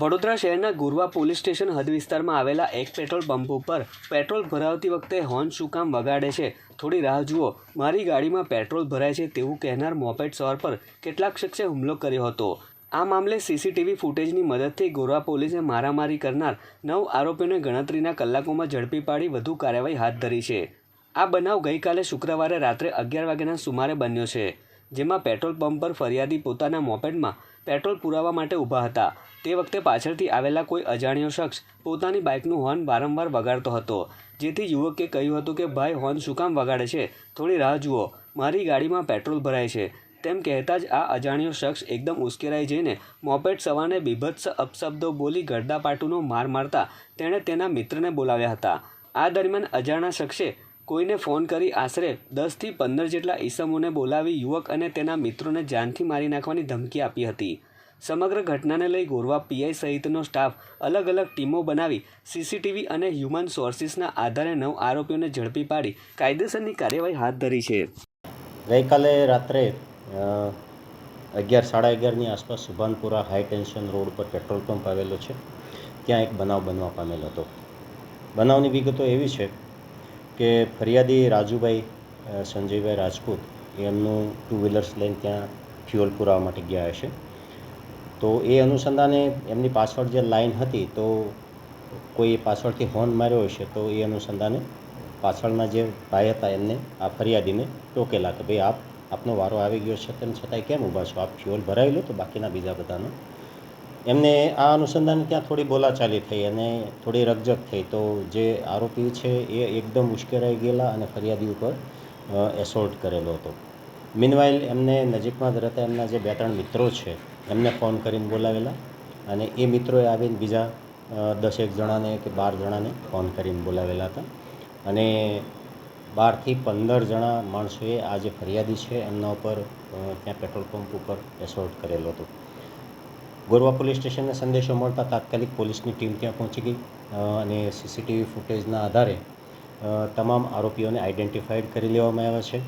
વડોદરા શહેરના ગુરવા police station હદ વિસ્તારમાં આવેલા એક પેટ્રોલ પંપ ઉપર પેટ્રોલ ભરાવતી વખતે હોર્ન શું કામ વગાડે છે? થોડી રાહ જુઓ. મારી ગાડીમાં પેટ્રોલ ભરાય છે તેવું કહેનાર મોપેટ સવાર પર કેટલાક શખ્સે હુમલો કર્યો હતો. આ મામલે સીસીટીવી ફૂટેજની મદદથી ગોરવા પોલીસે મારામારી કરનાર નવ આરોપીઓને ગણતરીના કલાકોમાં ઝડપી પાડી વધુ કાર્યવાહી હાથ ધરી છે. આ બનાવ ગઈકાલે શુક્રવારે રાત્રે અગિયાર વાગ્યાના સુમારે બન્યો છે. જેમાં પેટ્રોલ પંપ પર ફરિયાદી પોતાના મોપેડમાં પેટ્રોલ પુરાવા માટે ઊભા હતા. તે વખતે પાછળથી આવેલા કોઈ અજાણ્યો શખ્સ પોતાની બાઇકનું હોર્ન વારંવાર વગાડતો હતો. જેથી યુવકે કહ્યું હતું કે, ભાઈ, હોર્ન શું કામ વગાડે છે? થોડી રાહ જુઓ. મારી ગાડીમાં પેટ્રોલ ભરાય છે. તેમ કહેતા જ આ અજાણ્યો શખ્સ એકદમ ઉશ્કેરાઈ જઈને મોપેટ સવારને બીભત્સ અપશબ્દો બોલી ગરદાપાટુનો માર મારતા તેણે તેના મિત્રને બોલાવ્યા હતા. આ દરમિયાન અજાણ્યા શખ્સે કોઈને ફોન કરી આશરે દસથી પંદર જેટલા ઈસમોને બોલાવી યુવક અને તેના મિત્રોને જાનથી મારી નાખવાની ધમકી આપી હતી. સમગ્ર ઘટનાને લઈ ગોરવા પીઆઈ સહિતનો સ્ટાફ અલગ અલગ ટીમો બનાવી સીસીટીવી અને હ્યુમન સોર્સિસના આધારે નવ આરોપીઓને ઝડપી પાડી કાયદેસરની કાર્યવાહી હાથ ધરી છે. ગઈકાલે રાત્રે અગિયાર, સાડા અગિયારની આસપાસ સુભાનપુરા હાઈ ટેન્શન રોડ પર પેટ્રોલ પંપ આવેલો છે. ત્યાં એક બનાવ બનવા પામેલ હતો. બનાવની વિગતો એવી છે કે ફરિયાદી રાજુભાઈ સંજયભાઈ રાજપૂત એમનું ટુ વ્હીલર્સ લઈને ત્યાં ફ્યુઅલ પુરાવા માટે ગયા હશે. તો એ અનુસંધાને એમની પાછળ જે લાઈન હતી, તો કોઈ પાછળથી હોર્ન માર્યો હશે, તો એ અનુસંધાને પાછળના જે ભાઈ હતા, એમને આ ફરિયાદીને ટોકેલા કે, ભાઈ, આપ, આપનો વારો આવી ગયો છે, તેમ છતાંય કેમ ઊભા છો? આપ ફ્યુઅલ ભરાવી લો તો બાકીના બીજા બધાનો એમને આ અનુસંધાને ત્યાં થોડી બોલાચાલી થઈ અને થોડી રકઝક થઈ. તો જે આરોપી છે એ એકદમ ઉશ્કેરાઈ ગયેલા અને ફરિયાદી ઉપર એસોલ્ટ કરેલો હતો. મીનવાઇલ એમને નજીકમાં જ રહેતા એમના જે બે ત્રણ મિત્રો છે, એમને ફોન કરીને બોલાવેલા અને એ મિત્રોએ આવીને બીજા દસેક જણાને કે બાર જણાને ફોન કરીને બોલાવેલા હતા. અને બારથી પંદર જણા માણસોએ આ જે ફરિયાદી છે, એમના ઉપર ત્યાં પેટ્રોલ પંપ ઉપર એસોલ્ટ કરેલો હતો. ગોરવા પોલીસ સ્ટેશનને સંદેશો મળતા તાત્કાલિક પોલીસની ટીમ ત્યાં પહોંચી ગઈ અને સીસીટીવી ફૂટેજના આધારે તમામ આરોપીઓને આઈડેન્ટિફાઈડ કરી લેવામાં આવ્યા છે.